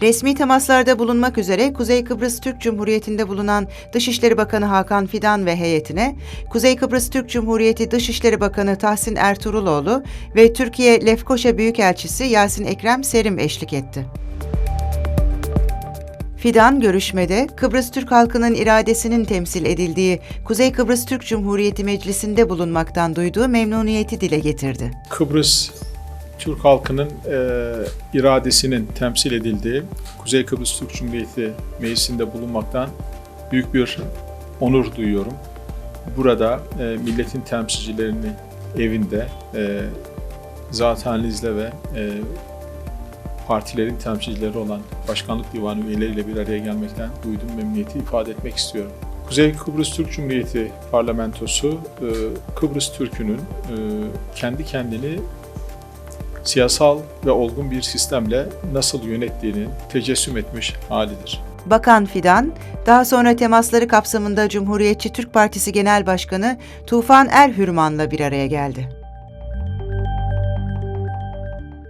Resmi temaslarda bulunmak üzere Kuzey Kıbrıs Türk Cumhuriyeti'nde bulunan Dışişleri Bakanı Hakan Fidan ve heyetine, Kuzey Kıbrıs Türk Cumhuriyeti Dışişleri Bakanı Tahsin Ertuğruloğlu ve Türkiye Lefkoşa Büyükelçisi Yasin Ekrem Serim eşlik etti. Fidan görüşmede Kıbrıs Türk halkının iradesinin temsil edildiği Kuzey Kıbrıs Türk Cumhuriyeti Meclisi'nde bulunmaktan duyduğu memnuniyeti dile getirdi. Kıbrıs Türk halkının e, iradesinin temsil edildiği Kuzey Kıbrıs Türk Cumhuriyeti Meclisi'nde bulunmaktan büyük bir onur duyuyorum. Burada e, milletin temsilcilerini evinde e, zat halinizle ve e, partilerin temsilcileri olan Başkanlık Divanı üyeleriyle bir araya gelmekten duyduğum memnuniyeti ifade etmek istiyorum. Kuzey Kıbrıs Türk Cumhuriyeti Parlamentosu e, Kıbrıs Türk'ünün e, kendi kendini siyasal ve olgun bir sistemle nasıl yönettiğini tecessüm etmiş halidir. Bakan Fidan, daha sonra temasları kapsamında Cumhuriyetçi Türk Partisi Genel Başkanı Tufan Erhürman'la bir araya geldi.